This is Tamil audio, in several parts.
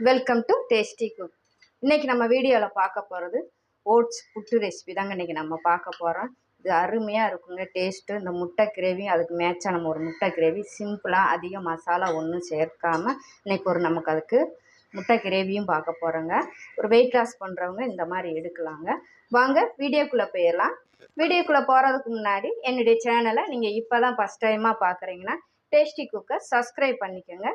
வெல்கம் டு டேஸ்டி குக் இன்றைக்கி நம்ம வீடியோவில் பார்க்க போகிறது ஓட்ஸ் புட்டு ரெசிபி தாங்க இன்றைக்கி நம்ம பார்க்க போகிறோம் இது அருமையாக இருக்குங்க டேஸ்ட்டு இந்த முட்டை கிரேவி அதுக்கு மேட்சாக நம்ம ஒரு முட்டை கிரேவி சிம்பிளாக அதிக மசாலா ஒன்றும் சேர்க்காமல் இன்றைக்கி ஒரு நமக்கு அதுக்கு முட்டை கிரேவியும் பார்க்க போகிறோங்க ஒரு வெயிட் லாஸ் பண்ணுறவங்க இந்த மாதிரி எடுக்கலாங்க. வாங்க வீடியோக்குள்ளே போயிடலாம் வீடியோக்குள்ளே போகிறதுக்கு முன்னாடி என்னுடைய சேனலை நீங்கள் இப்போ தான் ஃபஸ்ட் டைமாக பார்க்குறீங்கன்னா டேஸ்டி குக்கை சப்ஸ்கிரைப் பண்ணிக்கோங்க.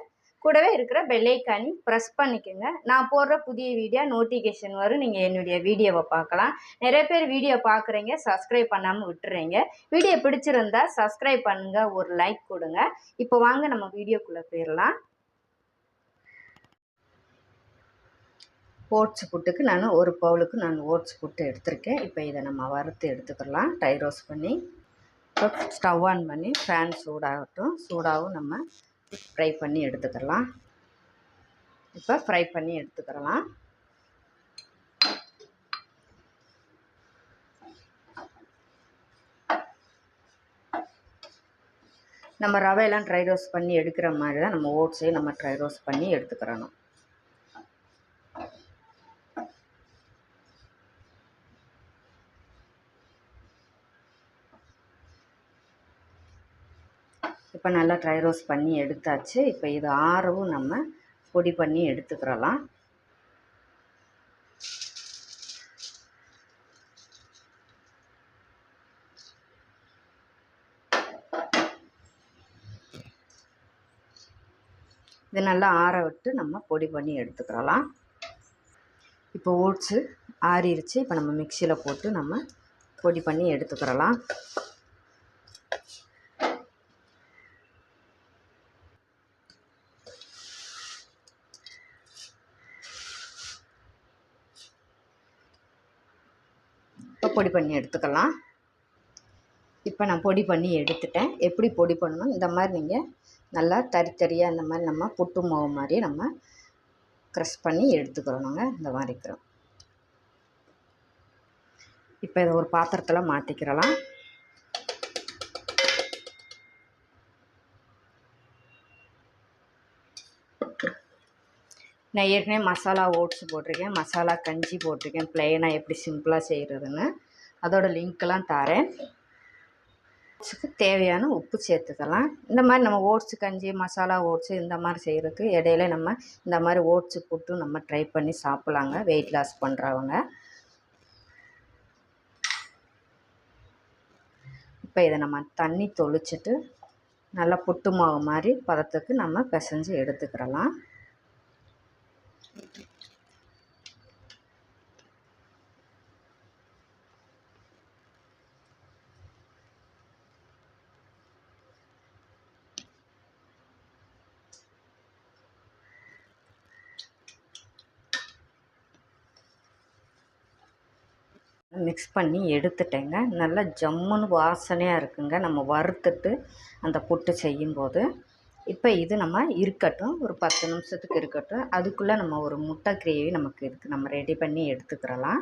கூடவே இருக்கிற பெல்லைக்கானி ப்ரெஸ் பண்ணிக்கோங்க. நான் போடுற புதிய வீடியோ நோட்டிஃபிகேஷன் வரும். நீங்கள் என்னுடைய வீடியோவை பார்க்கலாம். நிறைய பேர் வீடியோ பார்க்குறீங்க சப்ஸ்கிரைப் பண்ணாமல் விட்டுறீங்க. வீடியோ பிடிச்சிருந்தா சப்ஸ்கிரைப் பண்ணுங்கள் ஒரு லைக் கொடுங்க. இப்போ வாங்க நம்ம வீடியோக்குள்ளே போயிடலாம். ஓட்ஸ் புட்டுக்கு நான் ஒரு பவுலுக்கு நான் ஓட்ஸ் புட்டு எடுத்திருக்கேன். இப்போ இதை நம்ம வறுத்து எடுத்துக்கலாம். ட்ரை பண்ணி இப்போ ஸ்டவ் ஆன் பண்ணி ஃபேன் சூடாகட்டும். சூடாகவும் நம்ம ஃப்ரை பண்ணி எடுத்துக்கலாம். இப்போ ஃப்ரை பண்ணி எடுத்துக்கிறலாம் நம்ம ரவையெல்லாம் ட்ரை ரோஸ்ட் பண்ணி எடுக்கிற மாதிரி தான் நம்ம ஓட்ஸையும் நம்ம ட்ரை ரோஸ்ட் பண்ணி எடுத்துக்கிறணும். நல்லா ட்ரை ரோஸ்ட் பண்ணி எடுத்தாச்சு. இப்போ இது ஆறவும் நம்ம பொடி பண்ணி எடுத்துக்கிறலாம். இது நல்லா ஆற விட்டு நம்ம பொடி பண்ணி எடுத்துக்கிறலாம். இப்போ ஓட்ஸு ஆறிடுச்சு இப்போ நம்ம மிக்சியில் போட்டு நம்ம பொடி பண்ணி எடுத்துக்கிறலாம். பொடி பண்ணி எடுத்துக்கலாம். இப்போ நான் பொடி பண்ணி எடுத்துட்டேன். எப்படி பொடி பண்ணணும்? இந்த மாதிரி நீங்கள் நல்லா தறி தறியாக இந்த மாதிரி நம்ம புட்டு மாவு மாதிரி நம்ம க்ரஷ் பண்ணி எடுத்துக்கிறோனுங்க இந்த மாதிரி இருக்கிறோம் இப்போ இதை ஒரு பாத்திரத்தில் மாற்றிக்கிறலாம் நான் ஏற்கனவே மசாலா ஓட்ஸ் போட்டிருக்கேன் மசாலா கஞ்சி போட்டிருக்கேன் ப்ளைனாக எப்படி சிம்பிளாக செய்கிறதுன்னு அதோட லிங்க்கெல்லாம் தரேன். ஓட்ஸுக்கு தேவையான உப்பு சேர்த்துக்கலாம். இந்த மாதிரி நம்ம ஓட்ஸு கஞ்சி மசாலா ஓட்ஸு இந்த மாதிரி செய்கிறதுக்கு இடையில நம்ம இந்த மாதிரி ஓட்ஸு போட்டு நம்ம ட்ரை பண்ணி சாப்பிட்லாங்க. வெயிட் லாஸ் பண்ணுறவங்க இப்போ இதை நம்ம தண்ணி தொளிச்சிட்டு நல்லா புட்டு மாவு மாதிரி பதத்துக்கு நம்ம பிசைஞ்சு எடுத்துக்கிறலாம். மிக்ஸ் பண்ணி எடுத்துட்டேங்க. நல்லா ஜம்முன்னு வாசனையாக இருக்குங்க. நம்ம வறுத்துட்டு அந்த புட்டு செய்யும்போது. இப்போ இது நம்ம இருக்கட்டும் ஒரு பத்து நிமிஷத்துக்கு இருக்கட்டும் அதுக்குள்ளே நம்ம ஒரு முட்டை கிரேவி நமக்கு இருக்குது நம்ம ரெடி பண்ணி எடுத்துக்கிறலாம்.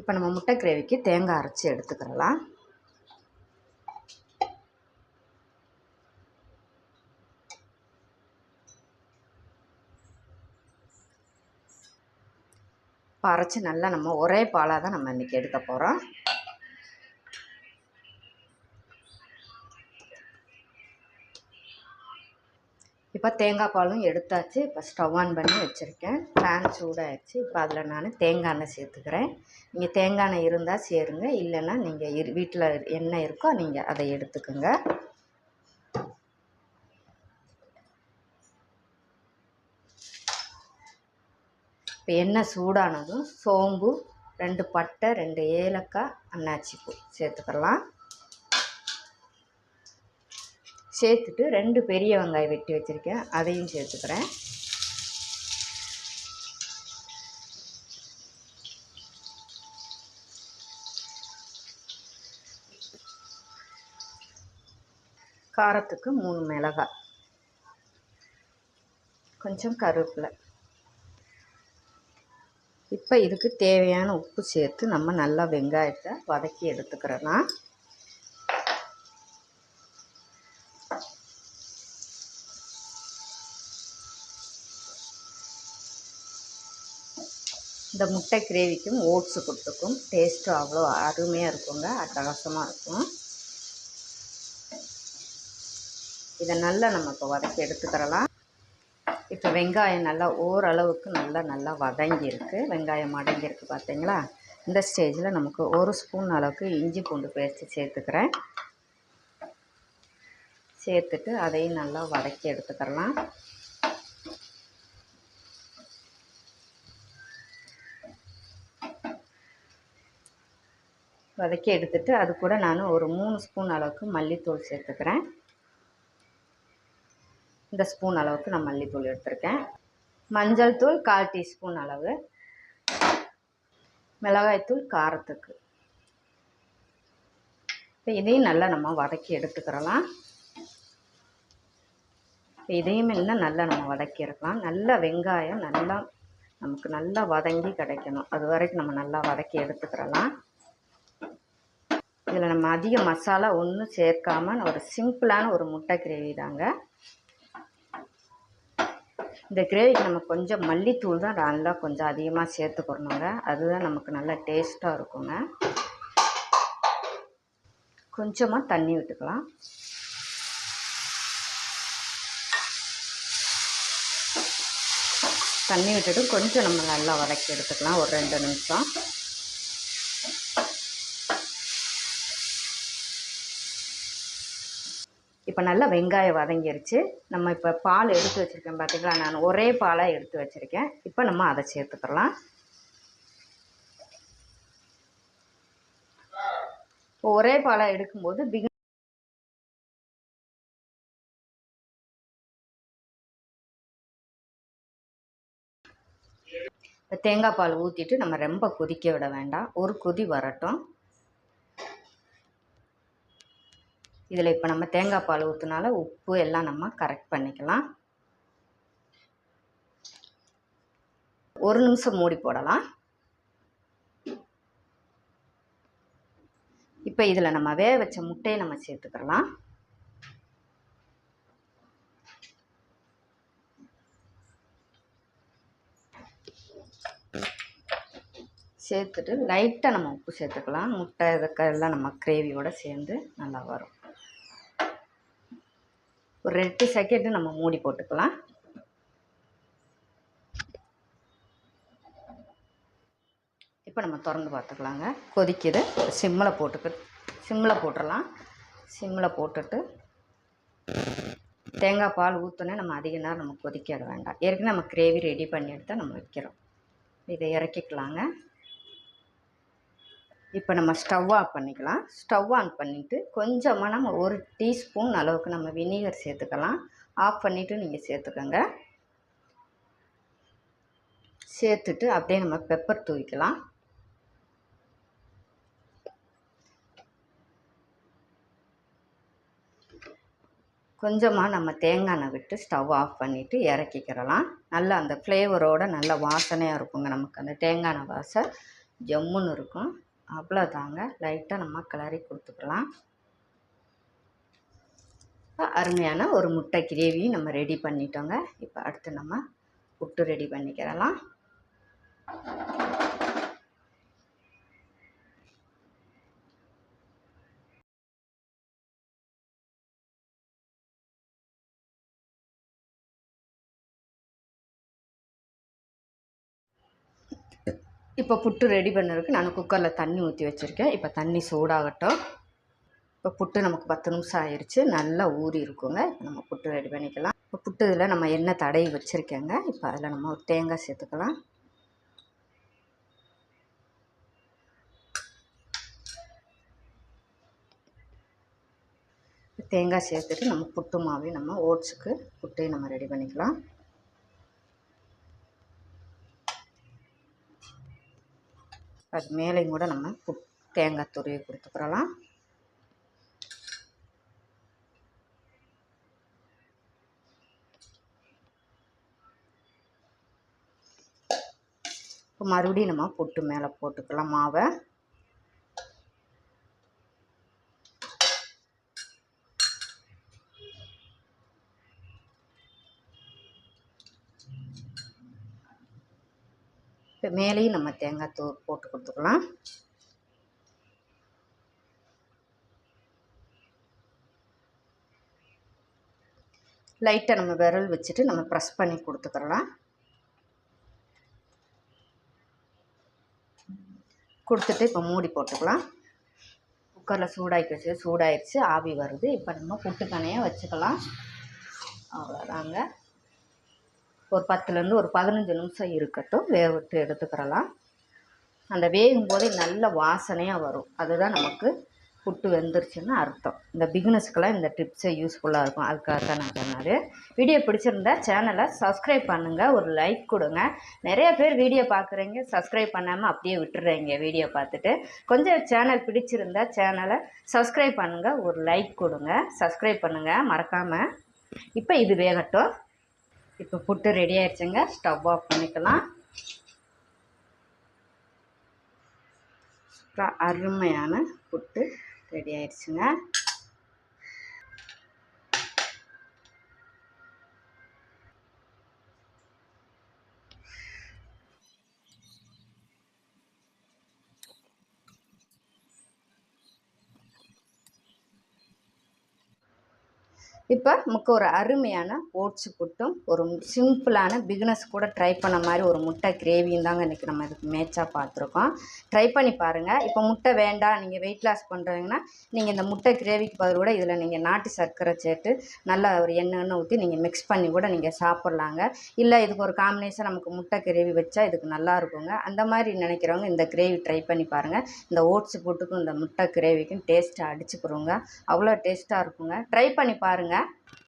இப்போ நம்ம முட்டை கிரேவிக்கு தேங்காய் அரைச்சி எடுத்துக்கிறலாம். இப்போ அரைச்சி நல்லா நம்ம ஒரே பாலாக தான் நம்ம இன்றைக்கி எடுக்க போகிறோம் இப்போ தேங்காய் பாலும் எடுத்தாச்சு. இப்போ ஸ்டவ் ஆன் பண்ணி வச்சுருக்கேன். ஃபேன் சூடாகிடுச்சு இப்போ அதில் நான் தேங்காய் எண்ணெய் சேர்த்துக்கிறேன். நீங்கள் தேங்காய் எண்ணெய் இருந்தால் சேருங்க. இல்லைன்னா நீங்கள் இரு வீட்டில் எண்ணெய் இருக்கோ நீங்கள் அதை எடுத்துக்கோங்க. இப்போ எண்ணெய் சூடானதும் சோம்பு ரெண்டு பட்டை ரெண்டு ஏலக்காய் அன்னாச்சி பூ சேர்த்துக்கலாம். சேர்த்துட்டு ரெண்டு பெரிய வெங்காயம் வெட்டி வச்சுருக்கேன். அதையும் சேர்த்துக்கிறேன். காரத்துக்கு மூணு மிளகாய். கொஞ்சம் கருவேப்பிலை. இப்போ இதுக்கு தேவையான உப்பு சேர்த்து நம்ம நல்லா வெங்காயத்தை வதக்கி எடுத்துக்கிறோன்னா இந்த முட்டை கிரேவிக்கும் ஓட்ஸு கொடுத்துக்கும் டேஸ்ட்டும் அவ்வளோ அருமையாக இருக்குங்க அட்டகாசமாக இருக்கும். இதை நல்லா நம்ம இப்போ வதக்கி எடுத்துக்கிறலாம். இப்போ வெங்காயம் நல்லா ஓரளவுக்கு நல்லா நல்லா வதங்கியிருக்கு. வெங்காயம் மடங்கியிருக்கு பார்த்தீங்களா? இந்த ஸ்டேஜில் நமக்கு ஒரு ஸ்பூன் அளவுக்கு இஞ்சி பூண்டு பேஸ்ட்டு சேர்த்துக்கிறேன். சேர்த்துட்டு அதையும் நல்லா வதக்கி எடுத்துக்கிறலாம். வதக்கி எடுத்துட்டு அது கூட நான் ஒரு மூணு ஸ்பூன் அளவுக்கு மல்லித்தூள் சேர்த்துக்கிறேன். இந்த ஸ்பூன் அளவுக்கு நான் மல்லித்தூள் எடுத்திருக்கேன். மஞ்சள் தூள் கால் டீஸ்பூன் அளவு. மிளகாய்த்தூள் காரத்துக்கு. இப்போ இதையும் நல்லா நம்ம வதக்கி எடுத்துக்கிறலாம். இப்போ இதையும் இன்னும் நல்லா நம்ம வதக்கி இருக்கலாம் நல்லா வெங்காயம் நல்லா நமக்கு நல்லா வதங்கி கிடைக்கணும். அது வரைக்கும் நம்ம நல்லா வதக்கி எடுத்துக்கிறலாம். இதில் நம்ம அதிக மசாலா ஒன்றும் சேர்க்காம ஒரு சிம்பிளான ஒரு முட்டை கிரேவி தாங்க. இந்த கிரேவிக்கு நம்ம கொஞ்சம் மல்லித்தூள் தான் நல்லா கொஞ்சம் அதிகமாக சேர்த்துக்கிறணுங்க அதுதான் நமக்கு நல்லா டேஸ்ட்டாக இருக்குங்க. கொஞ்சமாக தண்ணி விட்டுக்கலாம். தண்ணி விட்டுட்டு கொஞ்சம் நம்ம நல்லா வதக்கி எடுத்துக்கலாம். ஒரு ரெண்டு நிமிஷம். இப்போ நல்லா வெங்காயம் வதங்கிருச்சு. நம்ம இப்போ பால் எடுத்து வச்சுருக்கேன் பார்த்தீங்களா நான் ஒரே பாலாக எடுத்து வச்சுருக்கேன். இப்போ நம்ம அதை சேர்த்துக்கலாம். இப்போ ஒரே பாலாக எடுக்கும்போது பிகு இப்போ தேங்காய் பால் ஊற்றிட்டு நம்ம ரொம்ப கொதிக்க விட வேண்டாம். ஒரு கொதி வரட்டும். இதில் இப்போ நம்ம தேங்காய் பால் ஊற்றுனால உப்பு எல்லாம் நம்ம கரெக்ட் பண்ணிக்கலாம். ஒரு நிமிஷம் மூடி போடலாம். இப்போ இதில் நம்ம வேக வச்ச முட்டையை நம்ம சேர்த்துக்கலாம். சேர்த்துட்டு லைட்டாக நம்ம உப்பு சேர்த்துக்கலாம். முட்டை இதுக்கெல்லாம் நம்ம கிரேவியோடு சேர்ந்து நல்லா வரும். ரெண்டு செகண்டு நம்ம மூடி போட்டுக்கலாம். இப்போ நம்ம திறந்து பார்த்துக்கலாங்க. கொதிக்குது. சிம்மில் போட்டுக்க சிம்மில் போட்டுடலாம் சிம்மில் போட்டுட்டு தேங்காய் பால் ஊற்றுனே நம்ம அதிக நேரம் நம்ம கொதிக்க வேண்டாம். ஏற்கனவே நம்ம கிரேவி ரெடி பண்ணி எடுத்தால் நம்ம வைக்கிறோம். இதை இறக்கிக்கலாங்க. இப்போ நம்ம ஸ்டவ் ஆஃப் பண்ணிக்கலாம். ஸ்டவ் ஆன் பண்ணிவிட்டு கொஞ்சமாக நம்ம ஒரு டீஸ்பூன் அளவுக்கு நம்ம வினிகர் சேர்த்துக்கலாம். ஆஃப் பண்ணிவிட்டு நீங்கள் சேர்த்துக்கோங்க. சேர்த்துட்டு அப்படியே நம்ம பெப்பர் தூவிக்கலாம். கொஞ்சமாக நம்ம தேங்காய் எண்ணெய் விட்டு ஸ்டவ் ஆஃப் பண்ணிவிட்டு இறக்கிக்கிறலாம். நல்லா அந்த ஃப்ளேவரோடு நல்ல வாசனையாக இருக்குங்க நமக்கு அந்த தேங்காய் எண்ணெய் வாசம் ஜம்முன்னு இருக்கும். அவ்வளோதாங்க லைட்டாக நம்ம கிளறி கொடுத்துக்கலாம். அருமையான ஒரு முட்டை கிரேவி நம்ம ரெடி பண்ணிட்டோங்க. இப்போ அடுத்து நம்ம புட்டு ரெடி பண்ணிக்கிறலாம். இப்போ புட்டு ரெடி பண்ணுறதுக்கு நான் குக்கரில் தண்ணி ஊற்றி வச்சுருக்கேன். இப்போ தண்ணி சூடாகட்டும். இப்போ புட்டு நமக்கு பத்து நிமிஷம் ஆயிடுச்சு நல்லா ஊறி இருக்குங்க. நம்ம புட்டு ரெடி பண்ணிக்கலாம். இப்போ புட்டு இதில் நம்ம எண்ணெய் தடவி வச்சுருக்கேங்க. இப்போ அதில் நம்ம ஒரு தேங்காய் சேர்த்துக்கலாம். தேங்காய் சேர்த்துட்டு நம்ம புட்டு மாவையும் நம்ம ஓட்ஸுக்கு புட்டையும் நம்ம ரெடி பண்ணிக்கலாம். அது மேலேயும் கூட நம்ம தேங்காய் துருவி கொடுத்துக்கிறலாம். இப்போ மறுபடியும் நம்ம புட்டு மேலே போட்டுக்கலாம் மாவை. இப்போ மேலேயும் நம்ம தேங்காய் தூ போட்டு கொடுத்துக்கலாம். லைட்டாக நம்ம விரல் வச்சுட்டு நம்ம ப்ரெஸ் பண்ணி கொடுத்துக்கிறலாம் கொடுத்துட்டு இப்போ மூடி போட்டுக்கலாம். குக்கரில் சூடாக்கி வச்சு சூடாயிருச்சு ஆவி வருது. இப்போ நம்ம புட்டுக்கணையாக வச்சுக்கலாம். அவ்வளோதாங்க ஒரு பத்துலேருந்து ஒரு பதினஞ்சு நிமிஷம் இருக்கட்டும் வேக விட்டு எடுத்துக்கிறலாம். அந்த வேகும் போதே நல்ல வாசனையாக வரும். அதுதான் நமக்கு புட்டு வெந்துருச்சுன்னு அர்த்தம். இந்த பிகினஸ்க்கெலாம் இந்த டிப்ஸை யூஸ்ஃபுல்லாக இருக்கும். அதுக்காக தான் நான் சொன்னார். வீடியோ பிடிச்சிருந்தா சேனலை சப்ஸ்கிரைப் பண்ணுங்கள் ஒரு லைக் கொடுங்க. நிறைய பேர் வீடியோ பார்க்குறீங்க சப்ஸ்கிரைப் பண்ணாமல் அப்படியே விட்டுறீங்க வீடியோ பார்த்துட்டு. கொஞ்சம் சேனல் பிடிச்சிருந்தா சேனலை சப்ஸ்கிரைப் பண்ணுங்கள் ஒரு லைக் கொடுங்க. சப்ஸ்கிரைப் பண்ணுங்கள் மறக்காமல் இப்போ இது வேகட்டும். இப்போ புட்டு ரெடி ஆயிடுச்சுங்க. ஸ்டவ் ஆஃப் பண்ணிக்கலாம். அருமையான புட்டு ரெடி ஆயிடுச்சுங்க. இப்போ நமக்கு ஒரு அருமையான ஓட்ஸ் புட்டும் ஒரு சிம்பிளான பிகினஸ் கூட ட்ரை பண்ண மாதிரி ஒரு முட்டை கிரேவியும் தாங்க இன்றைக்கி நம்ம இதுக்கு மேட்சாக பார்த்துருக்கோம். ட்ரை பண்ணி பாருங்கள் இப்போ முட்டை வேண்டாம் நீங்கள் வெயிட் லாஸ் பண்ணுறீங்கன்னா நீங்கள் இந்த முட்டை கிரேவிக்கு பதில் கூட இதில் நீங்கள் நாட்டு சர்க்கரை சேர்த்து நல்லா ஒரு எண்ணெய் எண்ணெய் ஊற்றி நீங்கள் மிக்ஸ் பண்ணி கூட நீங்கள் சாப்பிட்லாங்க. இல்லை இதுக்கு ஒரு காம்பினேஷன் நமக்கு முட்டை கிரேவி வச்சா இதுக்கு நல்லா இருக்குங்க. அந்த மாதிரி நினைக்கிறவங்க இந்த கிரேவி ட்ரை பண்ணி பாருங்கள் இந்த ஓட்ஸ் புட்டுக்கும் இந்த முட்டை கிரேவிக்கும் டேஸ்ட்டாக அடிச்சுக்கிறோங்க அவ்வளோ டேஸ்ட்டாக இருக்குங்க. ட்ரை பண்ணி பாருங்கள் కదా